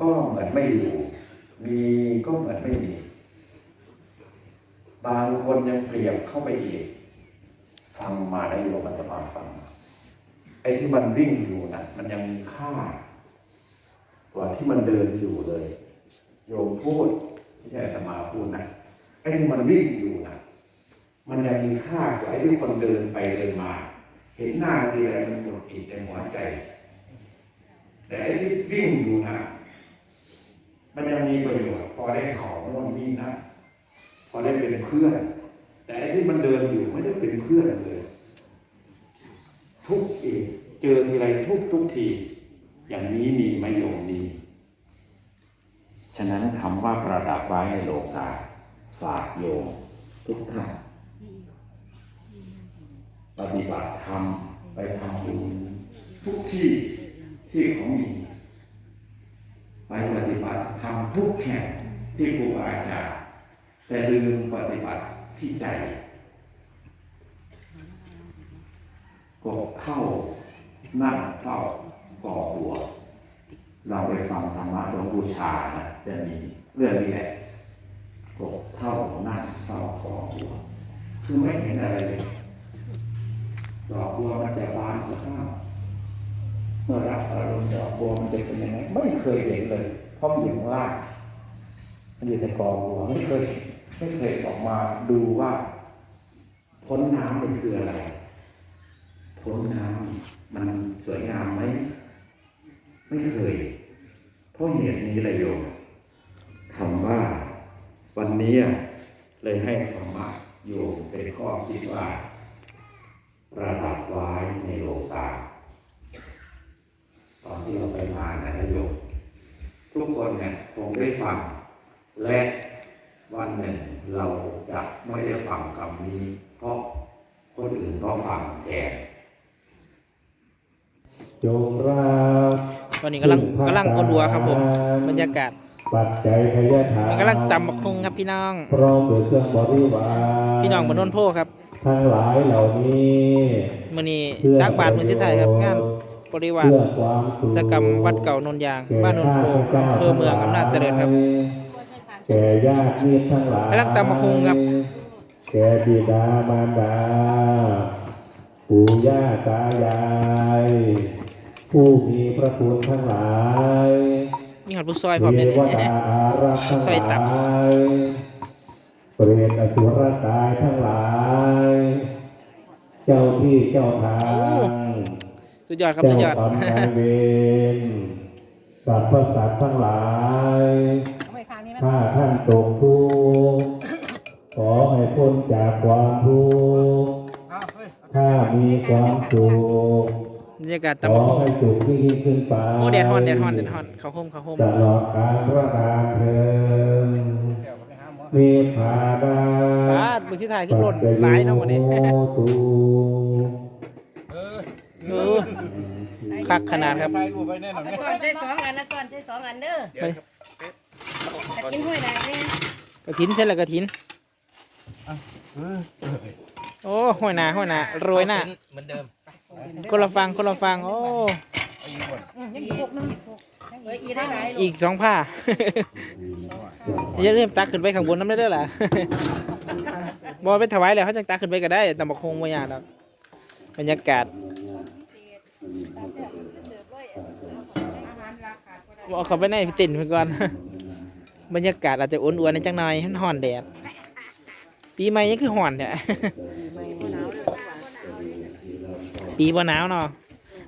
ก็เหมือนไม่อยู่ มีก็เหมือนไม่มี บางคนยังเปรียบเข้าไปอีก ฟังมาได้โยมันจะมาฟัง ไอ้ที่มันวิ่งอยู่นะมันยังมีค่า กว่าที่มันเดินอยู่เลย โยมพูดที่ใช่จะมาพูดนะ ไอ้ที่มันวิ่งอยู่นะมันยังมีค่ากว่าไอ้ที่คนเดินไปเดินมา เห็นหน้าทีไรมันหมดอีกในหัวใจ แต่ไอ้ที่วิ่งอยู่นะ มันยังมีประโยชน์พอได้ของโน่นนี่นะพอได้เป็นเพื่อน แต่ไอ้ที่มันเดินอยู่ไม่ได้เป็นเพื่อนเลย ทุกอีกเจอทีไรทุกทุกที อย่างนี้มีไหมโยมมีฉะนั้นคำว่าประดับไว้ในโลกาฝากโยมทุกท่านปฏิบัติธรรมไปทำบุญทุกที่ที่เขามี ทำทุกแห่งที่ครูบาอาจารย์แต่ลืมปฏิบัติที่ใจกบเข้านั่งเฝ้าก่อหัว เราไปฟังธรรมะหลวงปู่ชานะจะมีเรื่องนี้แหละกบเข้านั่งเฝ้าก่อหัว คือไม่เห็นอะไรเลยดอกบัวมันจะบานสักข้าง เมื่อรับอารมณ์ดอกบัวมันจะเป็นยังไงไม่เคยเห็นเลยเพราะมันอยู่ข้างล่างมันอยู่แต่กอบัวไม่เคยไม่เคยออกมาดูว่าพ้นน้ำมันคืออะไรพ้นน้ำมันสวยงามไหมไม่เคย เพราะเหตุนี้เลยโยมคำว่าวันนี้เลยให้ธรรมะโยมเป็นข้อคิดว่า ประดับไว้ในโลกา ตอนที่เราไปงานนะนายโยม ทุกคนเนี่ยคงได้ฟัง และวันหนึ่งเราจะไม่ได้ฟังคำนี้ เพราะคนอื่นก็ฟังแทนจงรักตอนนี้กำลังกำลังอ้วนวัวครับผมบรรยากาศปัจจัยพยาธามันกำลังตำบักคงครับพี่น้องพร้อมด้วยเครื่องบริวารพี่น้องบนนนโพครับ ทั้งหลายเหล่านี้มื่อนี้เพื่อตักบาทมือสิไทยครับงาน บริวารเพื่อความสุขสกรรมวัดเก่านนยาง บ้านนนโพอำเภอเมืองอำนาจเจริญครับแก่ญาติมิตรทั้งหลายกำลังตำบักหุ่งครับแก่บิดามารดาปู่ย่าตายาย ผู้มีพระคุณทั้งหลายมีหอดผู้ซอยพร้อมเนี่ยเทวดาอารักษ์ทั้งซอยหตับลายเปรตอสุรกายทั้งหลาย เจ้าที่เจ้าทาง สุดยอดครับเจ้าสุดยอดกรรมนายเวรสัตว์ประสัตว์ทั้งหลายถ้าท่านตกทุกข์ขอให้พ้นจากความทุกข์ถ้ามีความสุขบรรยากาศขตำอบักคงให้สุขยิ่งยิ่งขึ้นไป โอ้แดดฮอนแดดฮอนแดดฮอนเขาห่มเขาห่ม ตลอดกาลประทานเทินมีผาดาบาทมือสิไทยขึ้นรถหลายเนาะวันนี้ตู เออคักขนาดครับ ถ่ายรูปไปแน่นอนเอาซ้อนใช้สองอันนะซ้อนใช้สองอันเด้อไปจะกินห้วยแดงนี่กระถินเสร็จแล้วกระถิน โอ้ห้อยหนาห้อยหนาโรยหน้าเหมือนเดิมคนละฟังคนละฟัง โอ้ ยังอีกหกนึงเอ้ยอีได้หลายลูอีกกสองผ้าอย่าลืมตักขึ้นไปข้างบนน้ำได้เด้อล่ะบอไปถวายแล้วเขาจะตักขึ้นไปก็ได้แต่บอกคงไม่ยากดอกบรรยากาศ บอกเขาไปในติ่นไปก่อน บรรยากาศอาจจะอ้วนๆในจังหน่อยมันห่อนแดด ปีใหม่ยังคือห่อนเนี่ยปีบ่หนาวเนาะ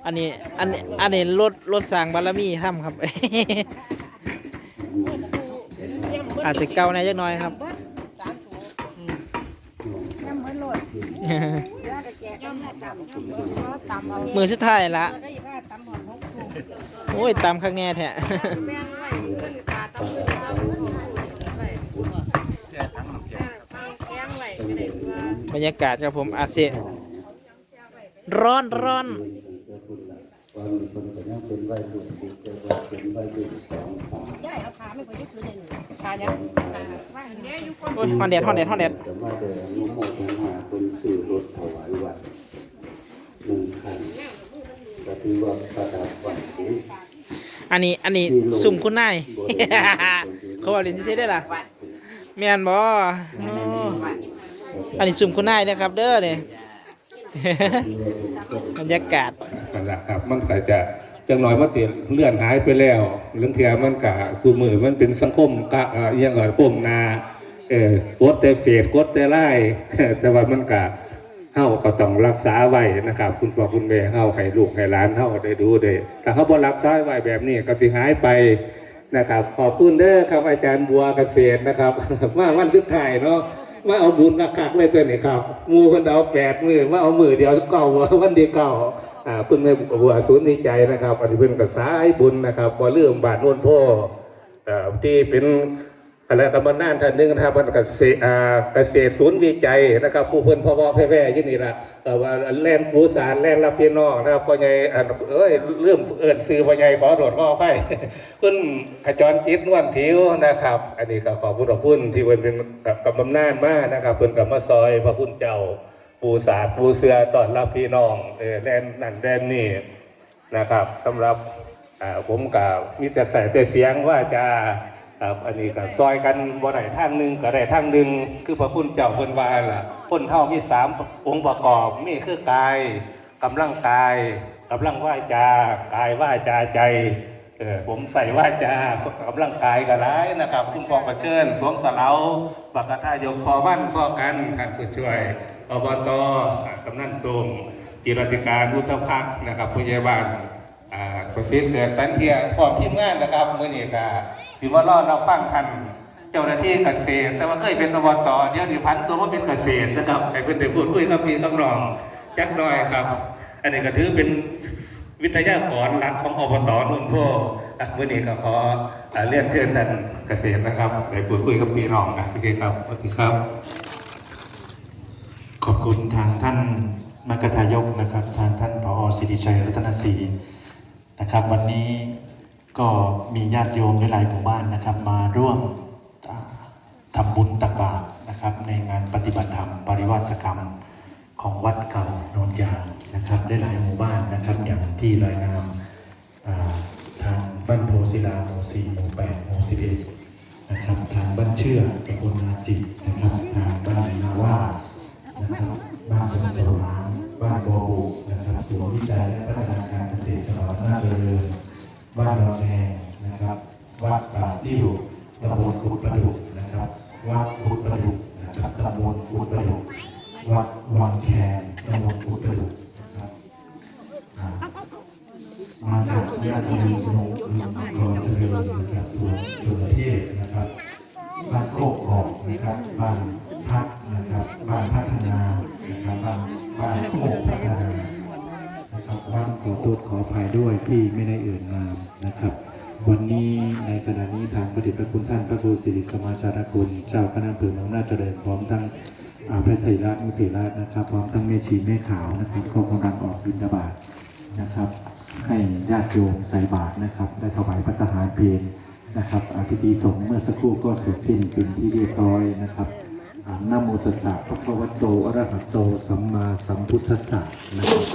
อันนี้ อันนี้อันนี้รถรถสร้างบารมีทำครับ อาจจะเก่าในอยจักหน่อยครับมือนโลดย่ำตำตำเอามือสุดท้ายละ โอ้ยตามข้างแน่แท้บรรยากาศครับผมอาเซร้อนร้อนย่ายเอาขาไม่ไปยึดคืนเลยขายังว่าเห็นเด้อยู่คนโอ้ยฮอนแดดฮอนแดดฮอนแดดแต่ว่าเด็ดหนึ่งคัน ก็ถือว่าประดับวัดนี้อันนี้อันนี้สุ่มคุณนาย เขาบอกเรียนที่เซได้ล่ะแม่นบ่โอ้อันนี้สุ่มคุณนายนะครับ เด้อเนี่ยบรรยากาศนั่นแหละครับมันก็จะจังน้อยมันสิเลื่อนหายไปแล้วเรื่องเทียมันกะคือมือมันเป็นสังคมกะเอ่ออิหยังก่อนก้มหนาเออกดแต่เฟดกดแต่ไล่แต่ว่ามันกะ เฮาก็ต้องรักษาไว้นะครับ คุณพ่อคุณแม่เฮาให้ลูกให้หลานเฮาได้ดูได้ถ้าเขาบ่รักษาไว้แบบนี้ก็สิหายไปนะครับ ขอบคุณเด้อครับอาจารย์บัวเกษตรนะครับมาวันสุดท้ายเนาะมาเอาบุญกักๆเลยตัวนี้ครับมูคนเอาแปดมือมาเอามือเดียวเก่าวันเดียวเก่าอ่าเพิ่นแม่บัวศูนย์ดีใจนะครับอันนี้เพิ่นก็สายบุญนะครับบ่ลืมบาทโน่นพ่อเอ่อที่เป็น อะไรกรรมนานท่านหนึงนะครับมันเกษตรอ่าเกษตรศูนย์วิจัยนะครับ ผู้เพิ่อนพ่อพ่อแพ่ๆอยู่นี่ละเอ่ว่าแล่นปูสารแล่นรับพี่น้องนะครับพ่อใหญ่อันเอ้ยเริ่มเอิ้นซื้อพ่อใหญ่ขอโทษขออภัยเพิ่นขจรจิตนวลผิวนะครับ อันนี้ก็ขอบคุณขอบคุณที่เพิ่นเป็นกับกำนานมากนะครับเพิ่อนก็มาซอยพระคุณเจ้าปูสาดปูเสือตอนรับพี่น้องเออแดนนั่นแดนนี่นะครับสำหรับอ่าผมกับมีแต่ใส่แต่เสียงว่าจะ ครับอันนี้ก็ซอยกันบ่ได้ทางหนึ่งก็ได้ทางหนึ่งคือพระคุณเจ้าเพิ่นว่าล่ะคนเฮามีสามองค์ประกอบมีคือกายกำลังกายกำลังว่าจากายว่าจาใจเออผมใส่ว่าจากำลังกายก็ร้ายนะครับ คุณพ่อประเชิญสวมสะเลาปักกระทายกพอบ้านพอกันการผู้ช่วยอบตกำนันตุงกิรติการพุทธพักนะครับผู้ใหญ่บ้านประสิทธิ์เกิดสันเทียพร้อมทีมงานนะครับเมื่อนี้ก็ ถือว่ารอดเราฟังทันเจ้าหน้าที่เกษตร แต่ว่าเคยเป็นอบตเดี๋ยวนี้พันตัวมาเป็นเกษตรนะครับให้เพื่อนได้พูดคุยกับพี่กับน้องจักน่อยครับ อันนี้ก็ถือเป็นวิทยากรหลักของอบตนุ่นโพอะเมื่อนี้ก็ขอเรียนเชิญท่านเกษตรนะครับไปพูดคุยกับพี่น้องนะโอเคครับสวัสดีครับ ขอบคุณทางท่านมกทายกนะครับ ทางท่านผอสิริชัยรัตนศรีนะครับ วันนี้ ก็มีญาติโยมหลายหมู่บ้านนะครับ มาร่วมทำบุญตักบาตรนะครับ ในงานปฏิบัติธรรมปริวาสกรรมของวัดเก่าโนนยางนะครับได้หลายหมู่บ้านนะครับ อย่างที่รายนามทางบ้านโพศิลาหมู่สี่หมู่แปดหมู่สิบเอ็ดนะครับทางบ้านเชื่อตำบลนาจิกนะครับ ทางบ้านนาว่านะครับบ้านดงสวางบ้านโบอบุนะครับศูนย์วิจัยและพัฒนาการเกษตรจังหวัดนาเจริญ บ้านดอนแดงนะครับ วัดป่าติ้วตำบลกุดประดุกนะครับ วัดกุดประดุกนะครับตำบลกุดประดุกวัดวังแคนตำบลกุดประดุกนะครับมาจากญาติโยมโนกรเจริญนะครับส่วนจุลเทพนะครับบ้านโคกอกนะครับบ้านพักนะครับบ้านพัฒนานะครับบ้านบ้านโคกพัฒนานะครับบ้านขอโทษขออภัยด้วยที่ไม่ได้เอ่ นะครับ วันนี้ในขณะนี้ทางประเดชพระคุณท่านพระครูสิริสมาจารคุณเจ้าคณะอำเภอเมืองอำนาจเจริญพร้อมทั้งอาพระไตรราชมุติราชนะครับ พร้อมทั้งแม่ชีแม่ขาวนะครับก็กำลังออกบิณฑบาตนะครับ ให้ญาติโยมใส่บาตรนะครับ ได้ถวายพระทหารเพลนะครับอาพิธีสงเมื่อสักครู่ก็เสร็จสิ้นเป็นที่เรียบร้อยนะครับนะโมตัสสะพระคะวะโตอะระหะโตสัมมาสัมพุทธัสสะนะครับ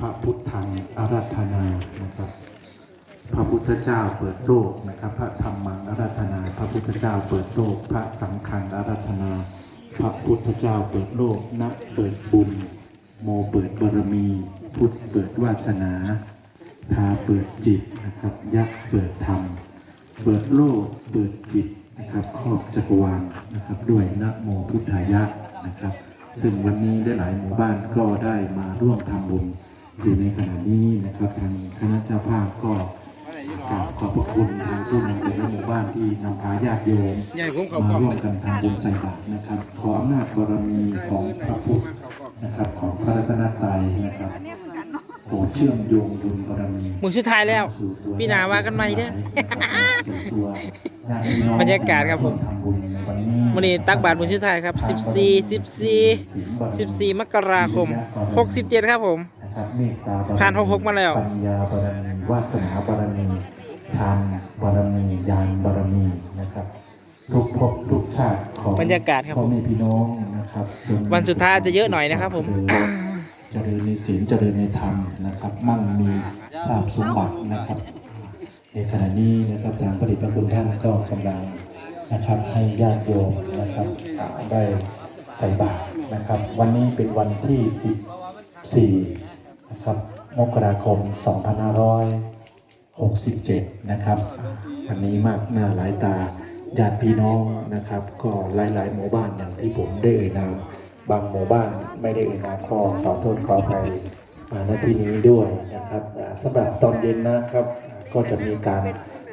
พระพุทธังอาราธนานะครับ พระพุทธเจ้าเปิดโลกนะครับ พระธรรมังอาราธนา พระพุทธเจ้าเปิดโลก พระสังฆังอาราธนา พระพุทธเจ้าเปิดโลกนะเปิดบุญ โมเปิดบารมี พุทธเปิดวาสนาทาเปิดจิตนะครับยักษ์เปิดธรรม เปิดโลกเปิดจิตนะครับครอบจักรวาลนะครับด้วยนะโมพุทธายะนะครับ ซึ่งวันนี้ได้หลายหมู่บ้านก็ได้มาร่วมทำบุญอยู่ในขณะนี้นะครับทางคณะเจ้าภาพก็ กราบขอบพระคุณทางผู้นำแต่ละหมู่บ้านที่นำพาญาติโยมมาร่วมกันทำบุญใส่บาตรนะครับ ขออำนาจบารมีของพระพุทธนะครับ ของพระรัตนตรัยนะครับโปรดเชื่อมโยงบุญบารมีมือสุดท้ายแล้วพี่นาว่ากันใหม่เด้อบรรยากาศครับผมวันนี้ตักบาตรมือสุดท้ายครับ 14 14 14 มกราคม 67 ครับผมผ่าน66มาแล้ว ปัญญาบารมีวาสนาบารมี ฌานบารมีญาณบารมีนะครับ ทุกภพทุกชาติของบรรยากาศครับพ่อแม่พี่น้องนะครับจงวันสุดท้ายอาจจะเยอะหน่อยนะครับผม เจริญในศีลเจริญในธรรมนะครับ มั่งมีทราบสมบัตินะครับในในขณะนี้นะครับทางปฏิบัติคุณท่านก็กำลังนะครับให้ญาติโยมนะครับได้ใส่บาตรนะครับ วันนี้เป็นวันที่ 14 นะครับมกราคม 2567 นะครับวันนี้มากหน้าหลายตาญาติพี่น้องนะครับ ก็หลายๆหมู่บ้านอย่างที่ผมได้เอ่ยนามบางหมู่บ้านไม่ได้เอ่ยนามขอขอโทษขอไปมาณที่นี้ด้วยนะครับอ่าสำหรับตอนเย็นนะครับ ก็จะมีการ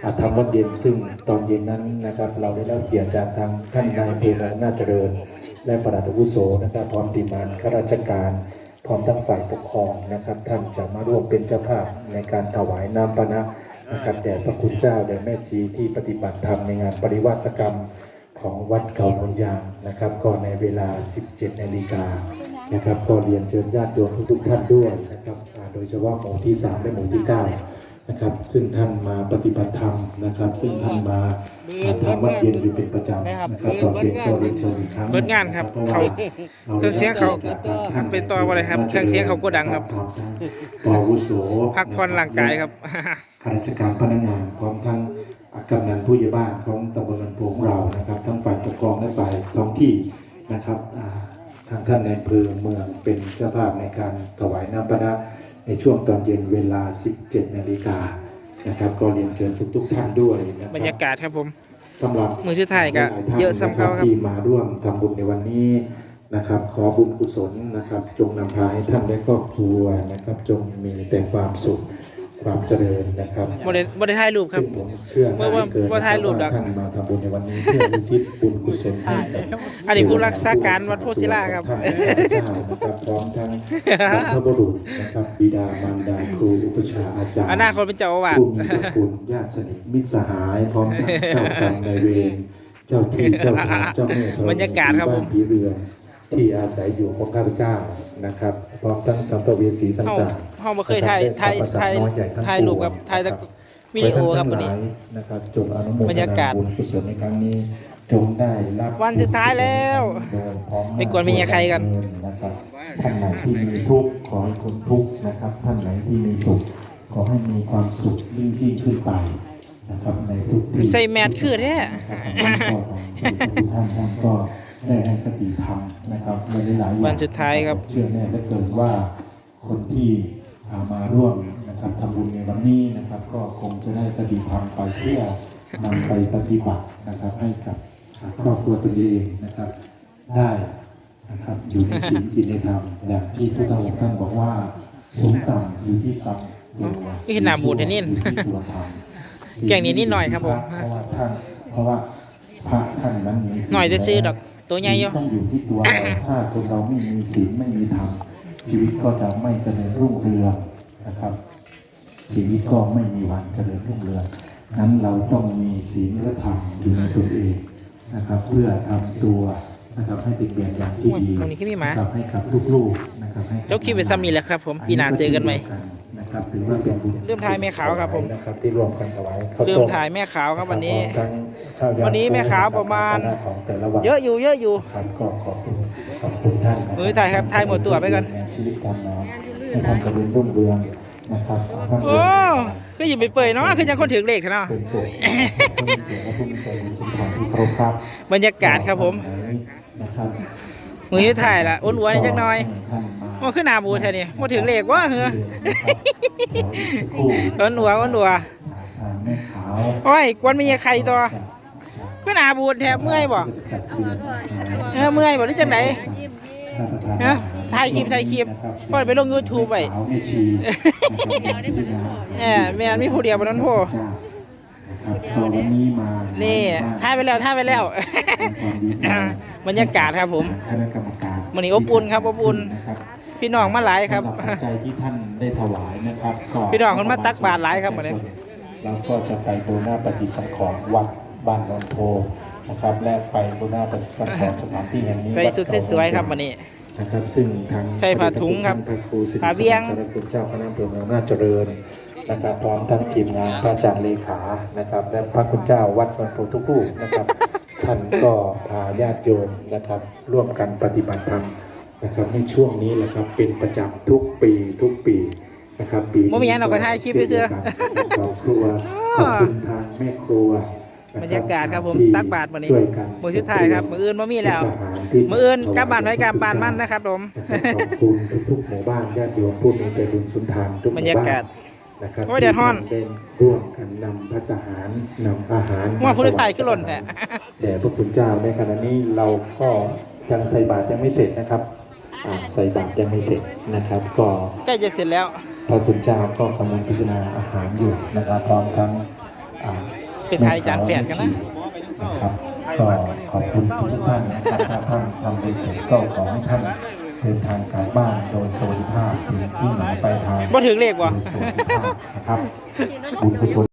อ่าทำวัดเย็นซึ่งตอนเย็นนั้นนะครับ เราได้รับเกียรติจากทางท่านนายเภอเมืองน่าเจริญ และประหลัดอาวุโสนะครับพร้อมทีมานข้าราชการ พร้อมทั้งฝ่ายปกครองนะครับ ท่านจะมาร่วมเป็นเจ้าภาพในการถวายน้ำปานะนะครับแด่พระคุณเจ้าแด่แม่ชีที่ปฏิบัติธรรมในงานปริวาสกรรมของวัดเขานนยางนะครับ ก็ในเวลา 17นาฬิกานะครับ ก็เรียนเชิญญาติโยมทุกๆท่านด้วยนะครับโดยเฉพาะหมู่ที่ 3 และหมู่ที่ 9 นะครับ ซึ่งท่านมาปฏิบัติธรรมนะครับ ซึ่งท่านมาอ่าทำวัดเย็นอยู่เป็นประจำนะครับตอนเป็นก็เรียนเชิญอีกครั้งเบิดงานครับเพราะว่าเขาเครื่องเสียงเขาท่านเป็นต่อว่าอะไรครับเครื่องเสียงเขาก็ดังครับปอาวุโสพักผ่อนร่างกายครับข้าราชการพนักงานพร้อมทั้งกำนันผู้ใหญ่บ้านของตำบลลำพูของเรานะครับ ทั้งฝ่ายปกครองและฝ่ายท้องที่นะครับอ่าทางท่านในอำเภอเมืองเป็นเจ้าภาพในการถวายน้ำปนะ ในช่วงตอนเย็นเวลา 17 นาฬิกานะครับ ก็เรียนเชิญทุกๆท่านด้วยนะคบรรยากาศครับผมสำหรับมือชื่อไทยก็หลๆท่นเยอะซ้ำเก่าครับที่มาร่วมทำบุญในวันนี้นะครับ ขอบุญกุศลนะครับ จงนำพาให้ท่านและครอบครัวนะครับ จงมีแต่ความสุข ความเจริญนะครับบริบริถ่ายรูปครับ ซึ่งผมเชื่อเมื่อว่าเหลือเกินว่าถ่ายรูปดอก ท่านมาทำบุญในวันนี้เพื่ออุทิศบุญกุศลให้กับอันนี้ผู้รักษาการวัดโพธิลาครับ ท่านและข้าพเจ้านะครับพร้อมทั้งบรรพบุรุษนะครับบิดามารดาครูอุปชฌาย์อาจารย์ อนาคตเป็นเจ้าอาวาส ผู้มีพระคุณญาติสนิทมิตรสหายพร้อมทั้งเจ้ากรรมนายเวรเจ้าที่เจ้าทางเจ้าแม่ธรณีบรรยากาศครับผมบ้านผีเรือน ที่อาศัยอยู่ของข้าพเจ้านะครับพร้อมทั้งสัมภเวสีต่เฮาางเฮาบ่เคยถ่ายถ่ายถ่ายถ่ายรูปกับถ่ายแต่วิดีโอครับวันนี้นะครับจงอนุโมทบรรยากาศบุญกุศลในครั้งนี้จงได้รับวันสุดท้ายแล้วโดยพร้อมหาไปกวนเมียใครกันนะครับท่านไหนที่มีทุกข์ขอให้คนทุกข์นะครับ ท่านไหนที่มีสุขขอให้มีความสุขยิ่งยิ่งขึ้นไปนะครับในทุกที่ใส่แมสคือแท้นะครับท่านท่านก็ ได้ให้คติธรรมนะครับในหลายๆอย่างวันสุดท้ายครับเชื่อแน่เหลือเกินว่าคนที่อ่ามาร่วมนะครับทำบุญในวันนี้นะครับ ก็คงจะได้คติธรรมไปเพื่อนำไปปฏิบัตินะครับ ให้กับครอบครัวตนเองนะครับ ได้นะครับอยู่ในศีลกินในธรรมอย่างที่พุทธองค์ท่านบอกว่าสูงต่ำอยู่ที่ต่ำตัวก็เห็นหน้าบูดเห็นนี่อยู่ที่ตัวธรรมแกงนี้นิดหน่อยครับผมเพราะว่าท่านเพราะว่าพระท่านนั้นมีศีลหน่อยจะซื้อดอก ตัวใหญ่อยู่ศีลต้องอยู่ที่ตัวเราถ้าคนเราไม่มีศีลไม่มีธรรมชีวิตก็จะไม่เจริญรุ่งเรืองนะครับ ชีวิตก็ไม่มีวันเจริญรุ่งเรืองนั้นเราต้องมีศีลและธรรมอยู่ในตัวเองนะครับ เพื่อทำตัวนะครับให้เป็นแบบอย่างที่ดีโอ้ยตรงนี้คือมีหมานะครับให้กับลูกๆนะครับให้กับเจ้าคิดเป็นซ้ำนี่แหละครับ ผมปีหน้าเจอกันไหม นะครับถือว่าเป็นบุญเริ่มถ่ายแม่ขาวครับผมนะครับที่ร่วมกันถวายข้าวเริ่ต้มถ่ายแม่ขาวครับวันนี้ ทั้งข้าวยำวันนี้แม่ขาวประมาณ ของแต่ละวันเยอะอยู่เยอะอยู่ ครับก็ขอบคุณขอบคุณท่านนะมือถ่ายครับถ่ายหมดตัวไปก่อน ชีวิตการงานให้ท่านเจริญรุ่งเรืองนะครับท่านโอ้คืออยู่ไปเปื่อยเนาะคือยังคนถือเลขเนาะเป็นสุขผู้มีเกียรติและผู้มีใจบุญสุนทรที่เคารพครับบรรยากาศครับผม นะครับมือที่ถ่ายละอ้วนๆนิดจักหน่อย ท่านมาโอ้ขึ้นหน้าบูแท้นี่บ่ถือเลขว่าเหรออ้วนหัวอ้วนหัวอ่าแม่ขาวโอ้ยกวนมีใครตัวขึ้นหน้าบูแทบเมื่อยบ่เออเมื่อยบ่หรือจังไดฮะถ่ายคลิปถ่ายคลิปพอไปลง YouTube ไว้ขาวแม่ชีนะครับแหมแม่นมีผู้เดียวบ่นั้นโพนะ ครับก็วันนี้มานี่นี่ถ่ายไปแล้วถ่ายไปแล้ว บรรยากาศครับผมคณะกรรมการมื้อนี้อบอุ่นครับอบอุ่นนะครับพี่น้องมาหลายครับสำหปัจจัยที่ท่านได้ถวายนะครับก็พี่น้องคนมาตักบาตรหลายครับวันนี้เราก็จะไปบูรณะปฏิสังขรณ์วัดบ้านนนโพนะครับ และไปบูรณะปฏิสังขรณ์สถานที่แห่งนี้ใส่สุดสวยๆครับวันนี้นะครับซึ่งทางใส่ผ้าถุงครับพระครูสิริผ้าเบี้ยงสมณคุณเจ้าคณะอำเภอเมืองน่าจเจริญ นะครับพร้อมทั้งทีมงานพระอาจารย์เลขานะครับ และพระคุณเจ้าวัดบรรพทุกรูปนะครับ ท่านก็พาญาติโยมนะครับ ร่วมกันปฏิบัติธรรมนะครับในช่วงนี้แหละครับเป็นประจำทุกปีทุกปีนะครับปีบ่มีหยังหรอกก็ถ่ายคลิปเฉยๆช่นดีวกันครอบครัวขอบคุณทางแม่ครัวนะบรรยากาศครับผมที่ตักบาตรวันนี้ช่วยกันมือชุดท้ายครับ มืออื่นบ่มีแล้วอาหารที่จะมืออื่นกลับบ้านไว้กลับบ้านมันนะครับผมนะครับขอบคุณทุกๆหมู่บ้านญาติโยมผู้มีใจบุญสุนทานทุกหบรมู่รยาบ้านกาศ นะครับโอ้ยแดดร้อนที่ได้ร่วมกันนำพัฒหารนำอาหารว่าผู้ชายขึ้นหล่นแท้แด่พระคุณเจ้าในขณะนี้เราก็ยังใส่บาตรยังไม่เสร็จนะครับอ่าใส่บาตรยังไม่เสร็จนะครับ ก็ใกล้จะเสร็จแล้ว พระคุณเจ้าก็กำลังพิจารณาอาหารอยู่นะครับพร้อมทั้งอ่าไปถ่ายจานแฝดกันนะ นะครับก็ขอบคุณทุกท่านนะครับถ้าท่านทำไปเสร็จก็ขอให้ท่านเดินทางกลับบ้านโดยสวัสดิภาพถึงที่หมายปลายทางบ่ถึงเลขบ่โดยสวัสดิภาพนะครับบุญกุศล